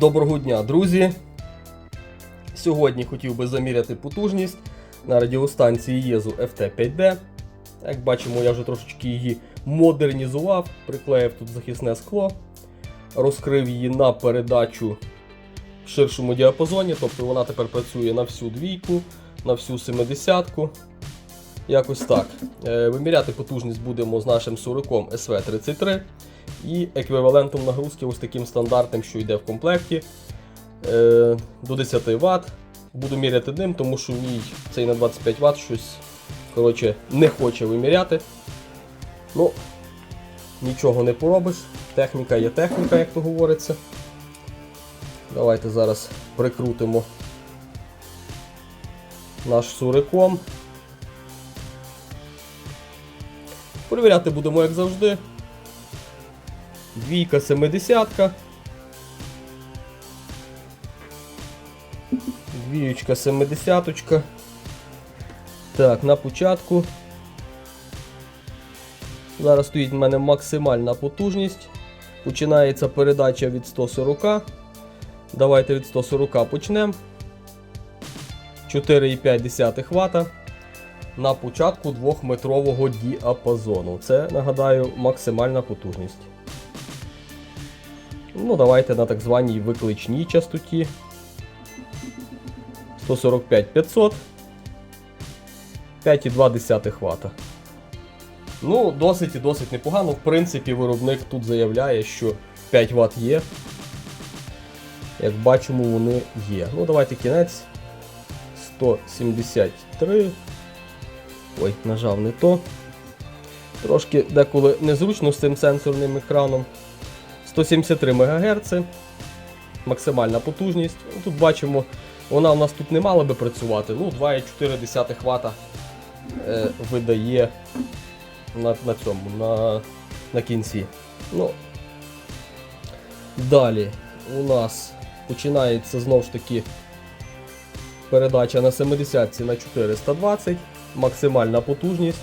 Доброго дня, друзі! Сьогодні хотів би заміряти потужність на радіостанції Єзу FT5D. Як бачимо, я вже трошечки її модернізував, приклеїв тут захисне скло, розкрив її на передачу в ширшому діапазоні, тобто вона тепер працює на всю двійку, на всю семидесятку. Якось так. Е, Виміряти потужність будемо з нашим суриком SV33 і еквівалентом нагрузки ось таким стандартним, що йде в комплекті е, до 10 Вт. Буду міряти ним, тому що мій цей на 25 Вт щось коротше, не хоче виміряти. Ну, нічого не поробиш. Техніка є техніка, як то говориться. Давайте зараз прикрутимо наш суриком. Перевіряти будемо, як завжди. Двійка, семидесятка. Двіючка, семидесяточка. Так, на початку. Зараз стоїть в мене максимальна потужність. Починається передача від 140. Давайте від 140 почнемо. 4,5 Вт на початку 2-метрового діапазону. Це, нагадаю, максимальна потужність. Ну, давайте на так званій викличній частоті. 145 500. 5,2 Вт. Ну, досить і досить непогано. В принципі, виробник тут заявляє, що 5 Вт є. Як бачимо, вони є. Ну, давайте кінець. 173. Ой, нажав не то. Трошки деколи незручно з цим сенсорним екраном. 173 МГц. Максимальна потужність. Ну, Тут бачимо, вона у нас тут не мала би працювати. Ну, 2,4 Вт е, видає на, на цьому, на, на кінці. Ну, Далі у нас починається знову ж таки передача на 70 на 420, максимальна потужність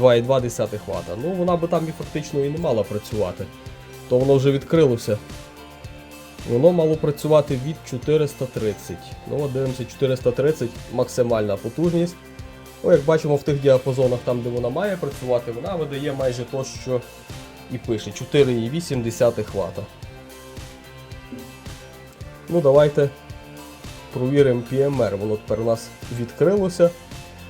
2,2 Вт. Ну, вона би там і фактично і не мала працювати. То воно вже відкрилося. Воно мало працювати від 430. Ну, от дивимося, 430 максимальна потужність. Ну, як бачимо в тих діапазонах, там де вона має працювати, вона видає майже то, що і пише 4,8 Вт. Ну, давайте провіримо PMR. Воно тепер у нас відкрилося.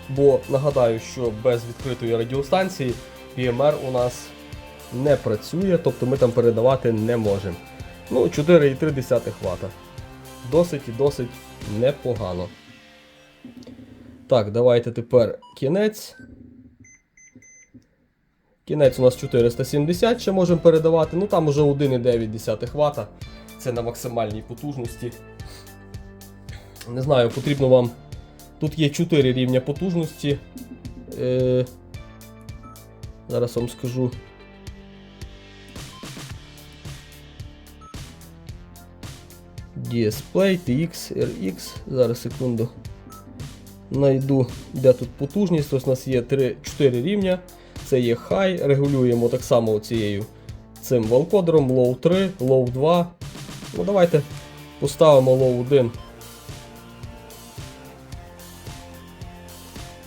Бо нагадаю, що без відкритої радіостанції PMR у нас не працює, тобто ми там передавати не можемо. Ну, 4,3 Вт. Досить і досить непогано. Так, давайте тепер кінець. Кінець у нас 470 ще можемо передавати. Ну там уже 1,9 Вт. Це на максимальній потужності. Не знаю, потрібно вам. Тут є 4 рівня потужності. Е... Зараз вам скажу. Display, TX, RX. Зараз секунду. Найду, де тут потужність. Ось у нас є 3, 4 рівня. Це є High, регулюємо так само цією цим валкодером, Low 3, Low 2. Ну Давайте поставимо Low 1.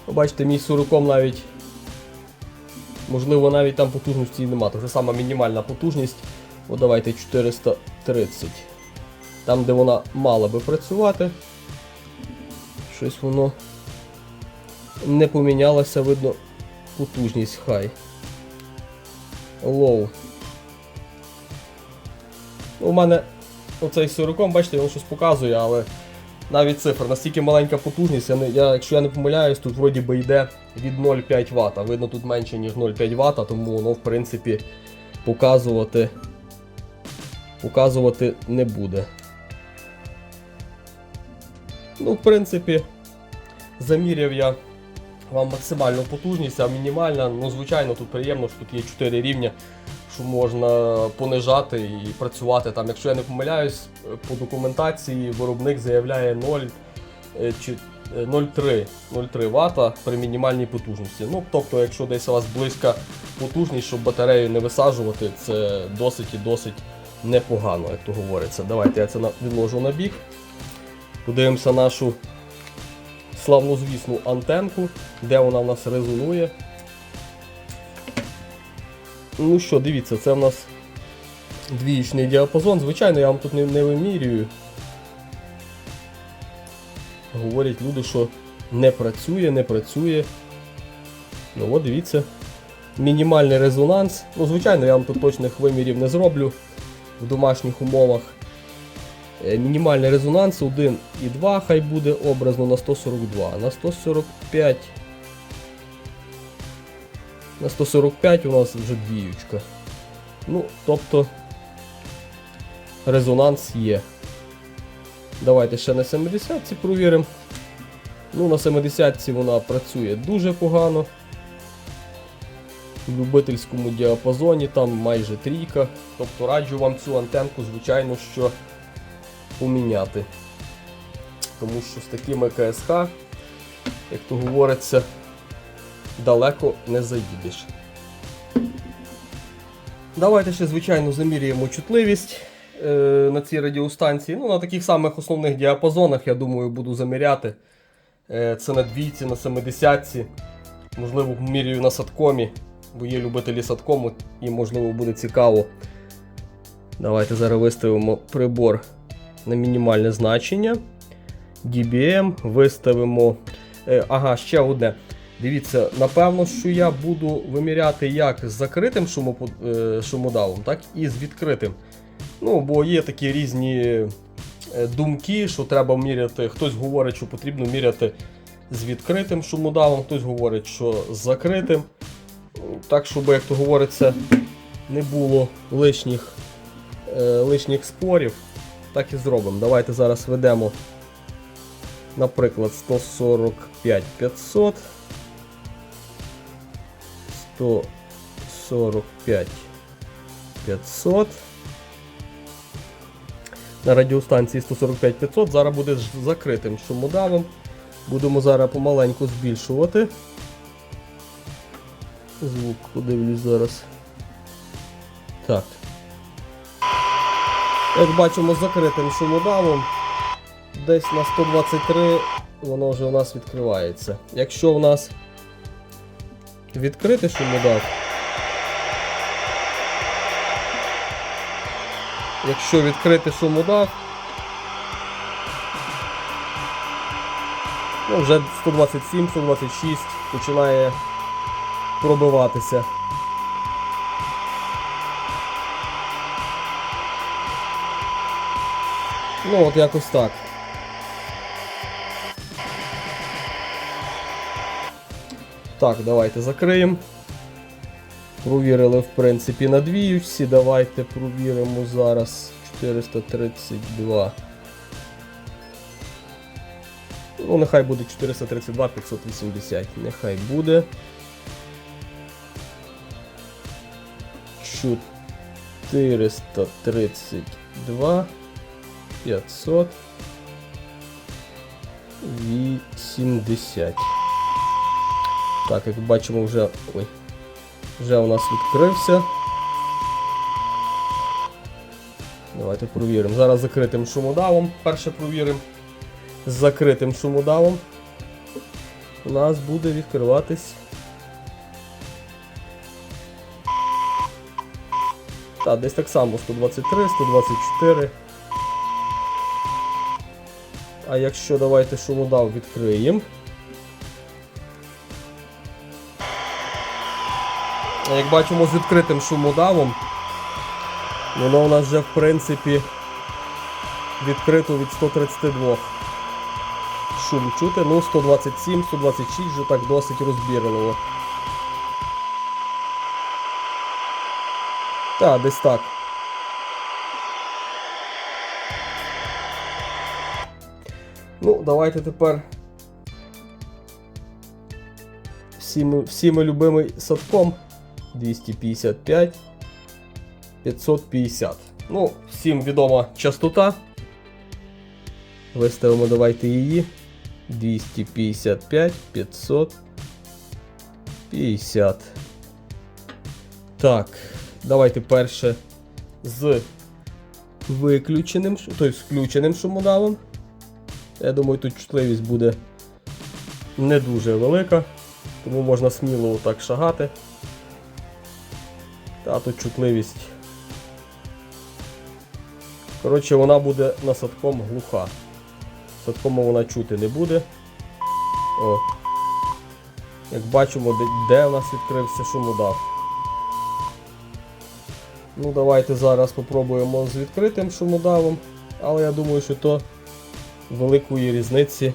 Бачите, мій суруком навіть. Можливо, навіть там потужності і нема. Це сама мінімальна потужність. О, давайте 430. Там, де вона мала би працювати. Щось воно не помінялося, видно, потужність хай. Ну, У мене оцей сироком, бачите, він щось показує, але навіть цифр, настільки маленька потужність, я, не, я, якщо я не помиляюсь, тут вроді би йде від 0,5 Вт. Видно, тут менше, ніж 0,5 Вт, тому воно, в принципі, показувати, показувати не буде. Ну, в принципі, заміряв я вам максимальну потужність, а мінімальна, ну, звичайно, тут приємно, що тут є 4 рівня, що можна понижати і працювати там. Якщо я не помиляюсь, по документації виробник заявляє 0 е, чи е, 0,3 0,3 Вт при мінімальній потужності. Ну, тобто, якщо десь у вас близька потужність, щоб батарею не висаджувати, це досить і досить непогано, як то говориться. Давайте я це відложу на бік. Подивимося нашу славнозвісну антенку, де вона в нас резонує. Ну що, дивіться, це в нас двіючний діапазон. Звичайно, я вам тут не, не вимірюю. Говорять люди, що не працює, не працює. Ну от дивіться. Мінімальний резонанс. Ну, звичайно, я вам тут точних вимірів не зроблю в домашніх умовах. Е, Мінімальний резонанс 1,2 хай буде образно на 142. На 145. На 145 у нас вже двіючка. Ну, тобто резонанс є. Давайте ще на 70 провіримо. Ну, на 70 вона працює дуже погано. В любительському діапазоні там майже трійка. Тобто раджу вам цю антенку, звичайно, що поміняти. Тому що з такими КСХ, як то говориться, далеко не заїдеш. Давайте ще, звичайно, заміряємо чутливість е, на цій радіостанції. Ну, на таких самих основних діапазонах, я думаю, буду заміряти. Е, це на двійці, на 70 Можливо, міряю на садкомі, бо є любителі садкому і можливо буде цікаво. Давайте зараз виставимо прибор на мінімальне значення. DBM виставимо. Е, ага, ще одне. Дивіться, напевно, що я буду виміряти як з закритим е, шумодавом, так і з відкритим. Ну, бо є такі різні е, думки, що треба міряти. Хтось говорить, що потрібно міряти з відкритим шумодавом, хтось говорить, що з закритим. Так, щоб, як то говориться, не було лишніх, лишніх спорів. Так і зробимо. Давайте зараз ведемо, наприклад, 145 500. 145 500. На радіостанції 145 500. Зараз буде з закритим шумодавом. Будемо зараз помаленьку збільшувати. Звук подивлюсь зараз. Так. Як бачимо, закритим шумодавом. Десь на 123 воно вже у нас відкривається. Якщо у нас відкрити шумодав. Якщо відкрити шумодав, ну вже 127, 126 починає пробиватися. Ну от якось так. Так, давайте закриємо. Провірили, в принципі, на двіючці. Давайте провіримо зараз 432. Ну, нехай буде 432 580. Нехай буде. 432 580. Так, як бачимо, вже. Ой. Вже у нас відкрився. Давайте провіримо. Зараз закритим шумодавом. Перше провіримо. З закритим шумодавом. У нас буде відкриватись. Так, десь так само 123, 124. А якщо давайте шумодав відкриємо. Як бачимо з відкритим шумодавом, воно у нас вже в принципі відкрито від 132 шум чути, ну 127, 126 вже так досить розбірливо. Так, десь так. Ну, давайте тепер всіми, всіми любимий садком 255 550. Ну, всім відома частота. Виставимо давайте її. 255 550. Так, давайте перше з виключеним, тобто з включеним шумодавом. Я думаю, тут чутливість буде не дуже велика, тому можна сміло так шагати. Та тут чутливість. Коротше, вона буде насадком глуха. Садком вона чути не буде. О. Як бачимо, де, де у нас відкрився шумодав. Ну, давайте зараз спробуємо з відкритим шумодавом, але я думаю, що то великої різниці.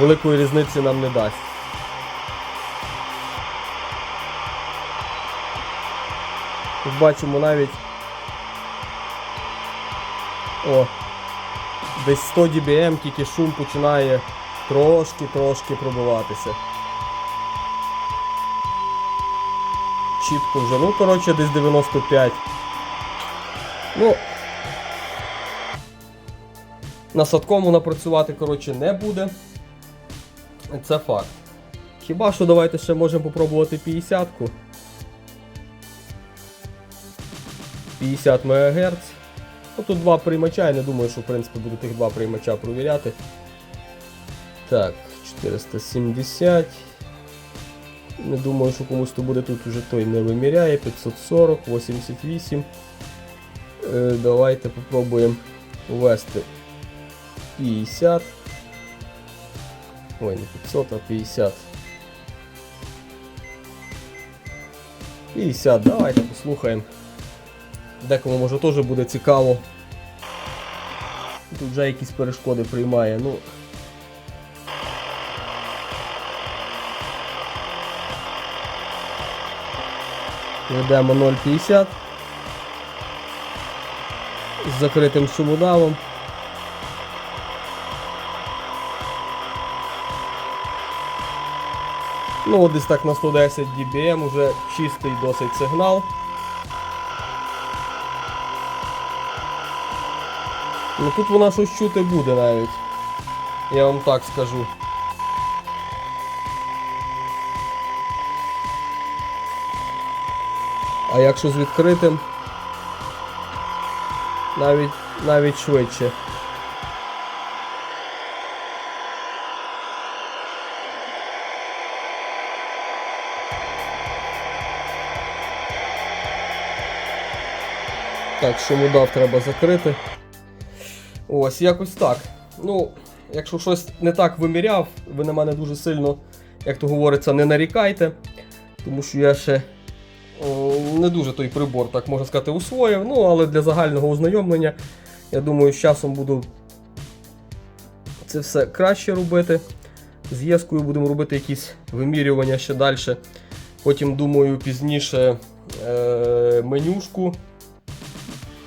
Великої різниці нам не дасть. Тут бачимо навіть. О, десь 100 dBm тільки шум починає трошки-трошки пробиватися. Чітко вже, ну коротше, десь 95. Ну. На садкому напрацювати, коротше, не буде. Це факт. Хіба що давайте ще можемо попробувати 50-ку. 50 МГц. Ну тут два приймача, я не думаю, що в принципі буду тих два приймача провіряти. Так, 470. Не думаю, що комусь то буде тут уже той не виміряє. 540, 88. Е, давайте попробуємо ввести 50. Ой, не 500, а 50. 50, давайте послухаємо. Декому може теж буде цікаво. Тут вже якісь перешкоди приймає. Ну. Ведемо 0,50 з закритим шумодавом. Ну, от десь так на 110 dBm уже чистий досить сигнал. Ну тут вона щось чути буде навіть. Я вам так скажу. А якщо з відкритим, навіть навіть швидше. Так, шумодав треба закрити. Ось, якось так. Ну, якщо щось не так виміряв, ви на мене дуже сильно, як то говориться, не нарікайте. Тому що я ще о, не дуже той прибор, так можна сказати, усвоїв. Ну, але для загального ознайомлення, я думаю, з часом буду це все краще робити. З будемо робити якісь вимірювання ще далі. Потім, думаю, пізніше е- менюшку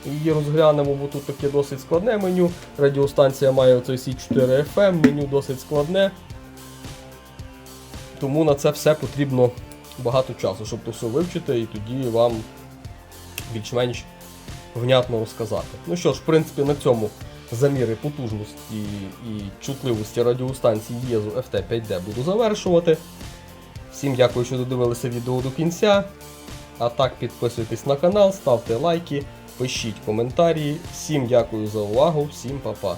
Її розглянемо, бо тут таке досить складне меню. Радіостанція має оцей C4 FM, меню досить складне. Тому на це все потрібно багато часу, щоб то все вивчити і тоді вам більш-менш внятно розказати. Ну що ж, в принципі, на цьому заміри потужності і чутливості радіостанції Єзу FT5D буду завершувати. Всім дякую, що додивилися відео до кінця. А так, підписуйтесь на канал, ставте лайки, пишіть коментарі. Всім дякую за увагу, всім па-па.